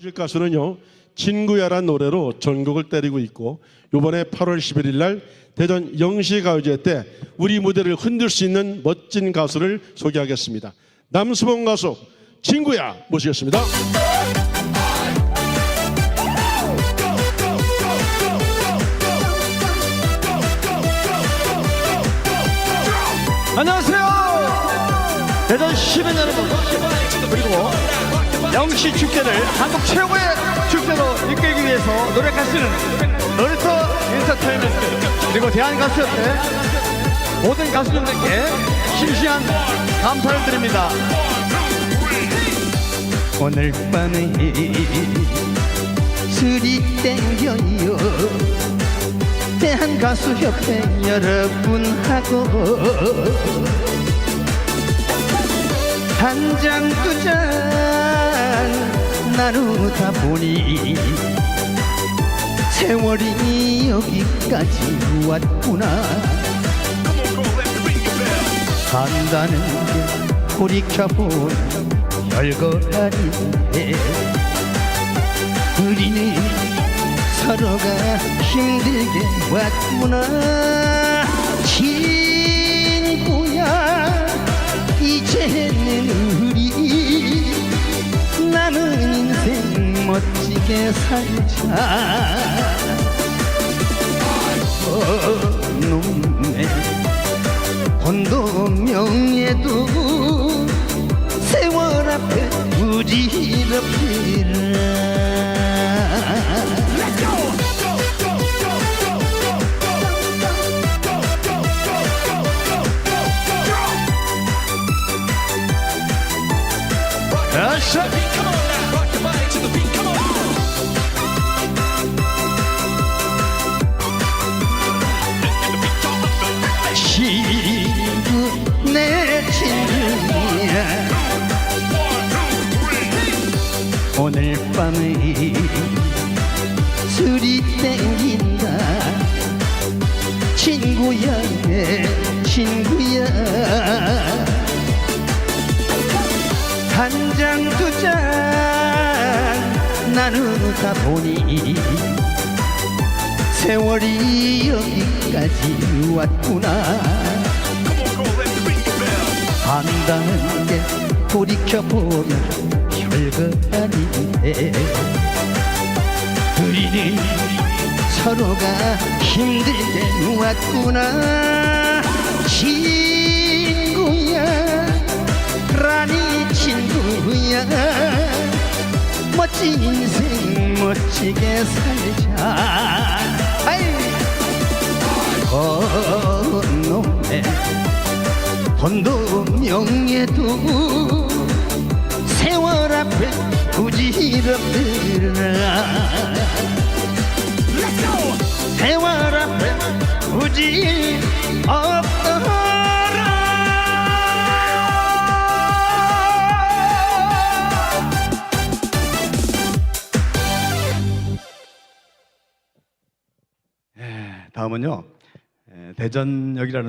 실 가수는요 친구야란 노래로 전국을 때리고 있고 이번에 8월 11일 날 대전 영시가요제 때 우리 무대를 흔들 수 있는 멋진 가수를 소개하겠습니다. 남수봉 가수 친구야 모시겠습니다. 안녕하세요. 대전 시민 여러분 그리고 영시 축제를 한국 최고의 축제로 이끌기 위해서 노력하시는 놀이터 인터테인먼트 그리고 대한가수협회 모든 가수분들께 심심한 감사를 드립니다. 오늘 밤에 술이 땡겨요. 대한가수협회 여러분하고 한 잔 두잔 나누다 보니 세월이 여기까지 왔구나. 산다는 게 돌이켜보니 별거 아닌데 우리는 서로가 힘들게 왔구나 멋지게 살자. 어, 놈의 돈도 명예도 세월 앞에 부질없기라. 아 내 친구야. 오늘 밤에 술이 땡긴다. 친구야 내 친구야. 한잔두잔 나누다 보니 세월이 여기까지 왔구나 한다는 게 돌이켜보면 별거 아닌데 우리는 서로가 힘들게 왔구나 친구야 라니 친구야 멋진 인생 멋지게 살자 아이 그놈의 돈 도 명예도 세월 앞에 부질없더라. 세월 앞에 부질 없더라. 다음은요. 에, 대전역이라는